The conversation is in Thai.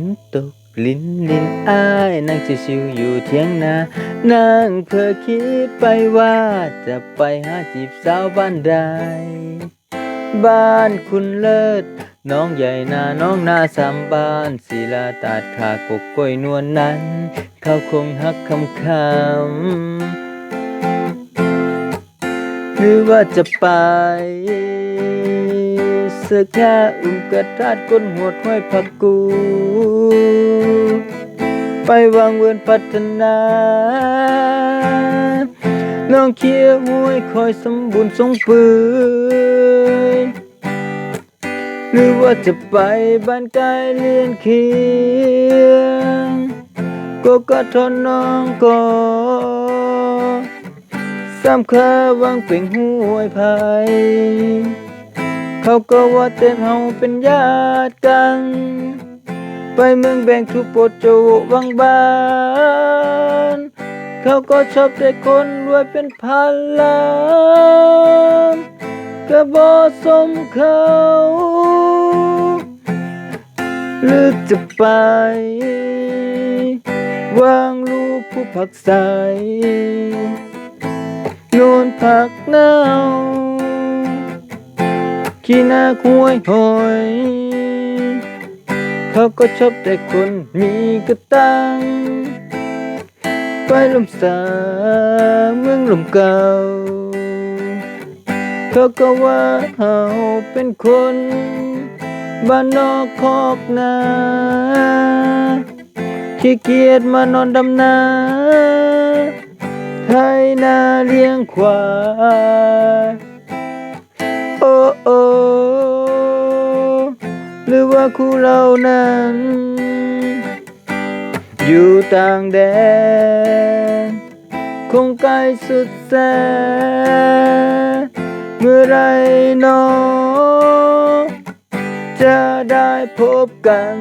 นตกลินลินอ้ายนั่งชิวๆอยู่เทียงนานั่งเพื่อคิดไปว่าจะไปหาจีบสาวบ้านใด บ้านคุณเลิศ น้องใหญ่นาน้องนาสามบ้านศิลาตัดขากกกล้วยนวลนั้น เขาคงหักคำคำ หรือว่าจะไปเสื้อแค่อุ่มกระทาดก้นหัวห้อยผักกู ไปวางเวินพัฒนาน้องเคียวห้วยคอยสมบูรณ์ทรงปืนหรือว่าจะไปบ้านไกลเลียนเคียงก็กระทนน้องก็ สามคาวางเป่งห้วยไผ่เขาก็ว่าเต็มเฮาเป็นญาติกัน ไปเมืองแบ่งทุกโปดโจวังบ้าน เขาก็ชอบแต่คนรวยเป็นพันล้านก็บอสมเขาหรือจะไปวางลูกผู้ผักใส นผักเน่าขี้หน้าห้ยหอยเขาก็ชอบแต่คนมีกระตังไปลมสาเมืองลมเก่าเขาก็ว่าเฮาเป็นคนบ้านนอกคอกนาขี้เกียจมานอนดำนา ไทยนาเลี้ยงควายโอ้โอหรือว่าคู่เรานั้น อยู่ต่างแดนคงไกลสุดแสนเมื่อไรนอจะได้พบกัน